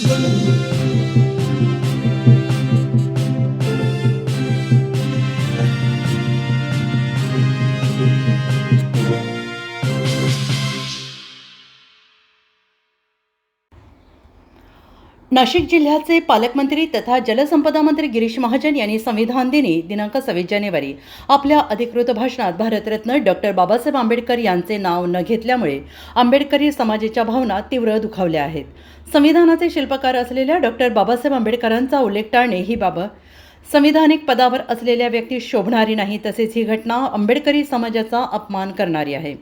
Thank you. Nashik जिल्ह्याचे पालकमंत्री तथा जलसंपदा मंत्री गिरीश महाजन यांनी संविधान दिनी दिनांक सव्वीस जानेवारी आपल्या अधिकृत भाषणात भारतरत्न डॉक्टर बाबासाहेब आंबेडकर यांचे नाव न घेतल्यामुळे आंबेडकरी समाजाच्या भावना तीव्र दुखावल्या आहेत. संविधानाचे शिल्पकार असलेल्या डॉक्टर बाबासाहेब आंबेडकरांचा उल्लेख टाळणे ही बाब संविधानिक पदावर असलेल्या व्यक्ती शोभणारी नाही तसेच ही घटना आंबेडकरी समाजाचा अपमान करणारी आहे.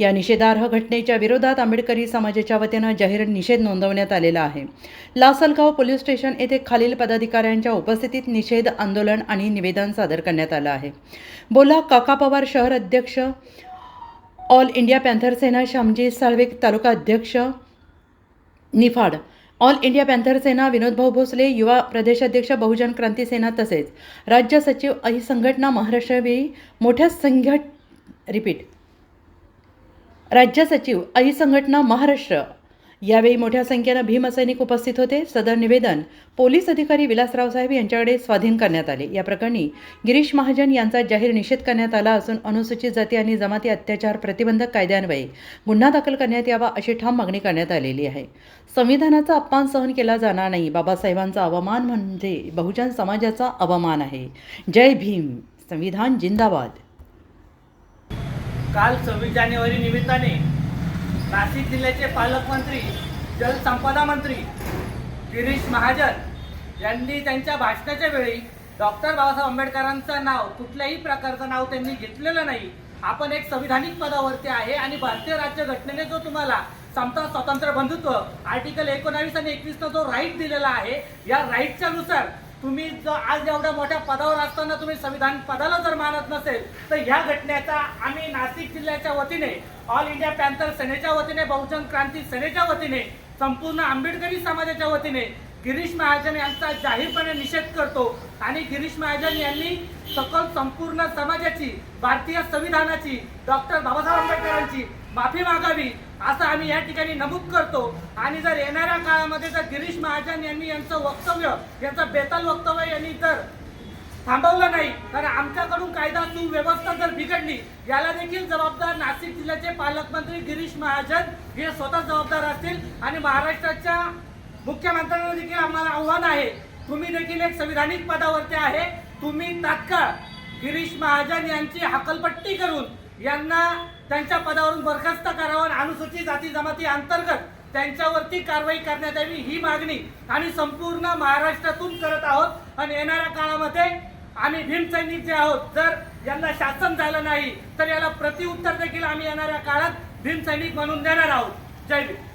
या निषेधार्ह घटनेच्या विरोधात आंबेडकरी समाजाच्या वतीनं जाहीर निषेध नोंदवण्यात आलेला आहे. लासलगाव पोलीस स्टेशन येथे खालील पदाधिकाऱ्यांच्या उपस्थितीत निषेध आंदोलन आणि निवेदन सादर करण्यात आलं आहे. बोला काका पवार शहर अध्यक्ष all India panther Sena Shyamji Salve तालुका अध्यक्ष Niphad all India panther Sena विनोदभाऊ Bhosale युवा प्रदेशाध्यक्ष बहुजन क्रांती सेना तसेच राज्य सचिव ही संघटना महाराष्ट्रवेळी मोठ्या संघट रिपीट राज्य सचिव अहि संघटना महाराष्ट्र. यावेळी मोठ्या संख्येनं भीमसैनिक उपस्थित होते. सदर निवेदन पोलीस अधिकारी विलासराव साहेब यांच्याकडे स्वाधीन करण्यात आले. या प्रकरणी गिरीश महाजन यांचा जाहीर निषेध करण्यात आला असून अनुसूचित जाती आणि जमाती अत्याचार प्रतिबंधक कायद्यान्वये गुन्हा दाखल करण्यात यावा अशी ठाम मागणी करण्यात आलेली आहे. संविधानाचा अपमान सहन केला जाणार नाही. बाबासाहेबांचा अवमान म्हणजे बहुजन समाजाचा अवमान आहे. जय भीम. संविधान जिंदाबाद. काल सव्वीस जानेवारी निमित्ताने नाशिक जिल्ह्याचे पालकमंत्री जलसंपदा मंत्री गिरीश महाजन यांनी त्यांच्या भाषणाच्या वेळी डॉक्टर बाबासाहेब आंबेडकरांचं नाव कुठल्याही प्रकारचं नाव त्यांनी घेतलेलं नाही. आपण एक संविधानिक पदावरती आहे आणि भारतीय राज्य घटनेने जो तुम्हाला समता स्वातंत्र्य बंधुत्व आर्टिकल एकोणावीस आणि एकवीसचा जो राईट दिलेला आहे या राईटच्या नुसार तुम्ही जर आज एवढ्या मोठ्या पदावर असताना तुम्ही संविधान पदाला जर मानत नसेल तर ह्या घटनेचा आम्ही नाशिक जिल्ह्याच्या वतीने ऑल इंडिया पॅन्थर सेनेच्या वतीने बहुजन क्रांती सेनेच्या वतीने संपूर्ण आंबेडकरी समाजाच्या वतीने गिरीश महाजन यांचा जाहीरपणे निषेध करतो. आणि गिरीश महाजन यांनी सकल संपूर्ण समाजाची भारतीय संविधानाची डॉक्टर बाबासाहेब आंबेडकरांची माफी मागावी. असं आम्ही या ठिकाणी नमूद करतो. आणि जर येणाऱ्या काळामध्ये जर गिरीश महाजन यांनी यांचं वक्तव्य यांचं बेताल वक्तव्य यांनी जर थांबवलं नाही तर आमच्याकडून कायदा सुव्यवस्था जर बिघडली याला देखील जबाबदार नाशिक जिल्ह्याचे पालकमंत्री गिरीश महाजन हे स्वतः जबाबदार असतील. आणि महाराष्ट्राच्या मुख्यमंत्र्यांना देखील आम्हाला आव्हान आहे. तुम्ही देखील एक संविधानिक पदावरती आहे. तुम्ही तात्काळ गिरीश महाजन यांची हकलपट्टी करून यांना त्यांच्या पदावरून बरखास्त अनुसूचित जाती जमाती अंतर्गत त्यांच्यावरती कारवाई करण्यात यावी ही मागणी आम्ही संपूर्ण महाराष्ट्रातून करत आहोत. आणि येणाऱ्या काळामध्ये आम्ही भीमसैनिक जे आहोत जर यांना शासन झालं नाही तर याला प्रतिउत्तर देखील आम्ही येणाऱ्या काळात भीमसैनिक म्हणून देणार आहोत. जय भीम.